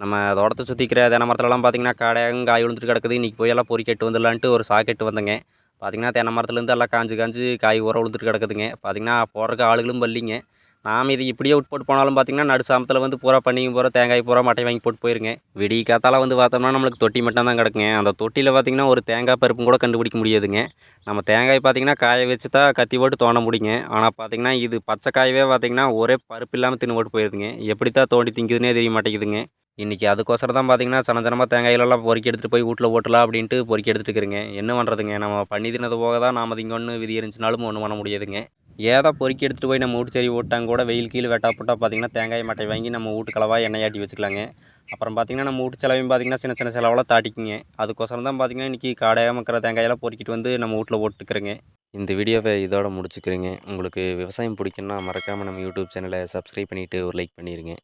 நம்ம தோட்டத்தை சுற்றிக்கிற தென மரத்துலலாம் பார்த்தீங்கன்னா காடையாகவும் காய் விழுந்துட்டு கிடக்குது. இன்றைக்கி போய் எல்லாம் பொறுக்கி வந்துடலான்ட்டு ஒரு சாக்கெட்டு வந்தேங்க. பார்த்தீங்கன்னா தென்னை மரத்துலேருந்து எல்லாம் காஞ்சு காஞ்சு காய் உரம் விழுந்துட்டு கிடக்குதுங்க. பார்த்தீங்கன்னா போடுறக்கு ஆளுகளும் வரலிங்க. நாம் இது இப்படியே விட்டு போட்டு போனாலும் பார்த்தீங்கன்னா நடு சாமத்தில் வந்து பூரா பண்ணிங்க பூரா தேங்காய் பூரா மட்டை வாங்கி போட்டு போயிருங்க. விடிய காத்தால வந்து பார்த்தோம்னா நம்மளுக்கு தொட்டி மட்டும் தான் கிடக்குங்க. அந்த தொட்டியில் பார்த்தீங்கன்னா ஒரு தேங்காய் பருப்பும் கூட கண்டுபிடிக்க முடியாதுங்க. நம்ம தேங்காய் பார்த்தீங்கன்னா காய வச்சு தான் கத்தி போட்டு தோண்ட முடியுங்க. ஆனால் பார்த்தீங்கன்னா இது பச்சை காயவே பார்த்தீங்கன்னா ஒரே பருப்பு இல்லாமல் தின்னு போட்டு போயிருதுங்க. எப்படி தான் தோண்டி திங்குதுன்னே தெரிய மாட்டேங்குதுங்க. இன்றைக்கி அதுக்கோசரம் தான் பார்த்தீங்கன்னா சனஞ்சனமாக தேங்காயிலெல்லாம் பொறுக்கி எடுத்துகிட்டு போய் வீட்டில் ஓட்டலாம் அப்படின்ட்டு பொறுக்கி எடுத்துகிட்டு இருக்கிறேங்க. என்ன பண்ணுறதுங்க நம்ம பண்ணி தின்னது போக தான் நாம் அது இங்கே ஒன்று விதி இருந்துச்சுனாலும் ஒன்றும் பண்ண முடியாதுங்க. ஏதோ பொறுக்கி எடுத்துகிட்டு போய் நம்ம வீட்டு சரி ஓட்டாங்க கூட வெயில் கீழே வெட்டா போட்டால் பார்த்தீங்கன்னா தேங்காய் மட்டை வாங்கி நம்ம வீட்டு கலவாக எண்ணெய் ஆட்டி வச்சுக்கலாங்க. அப்புறம் பார்த்திங்கன்னா நம்ம வீட்டு செலவையும் பார்த்தீங்கன்னா சின்ன சின்ன செலவெல்லாம் தாட்டிக்குங்க. அதுக்கோசரம் தான் பார்த்தீங்கன்னா இன்றைக்கி காடையாக மக்கிற தேங்காயெல்லாம் பொறுக்கிட்டு வந்து நம்ம வீட்டில் ஓட்டுக்கிறேங்க. இந்த வீடியோவை இதோட முடிச்சுக்கிறேங்க. உங்களுக்கு விவசாயம் பிடிக்குன்னா மறக்காமல் நம்ம யூடியூப் சேனலை சப்ஸ்கிரைப் பண்ணிவிட்டு ஒரு லைக் பண்ணிடுங்க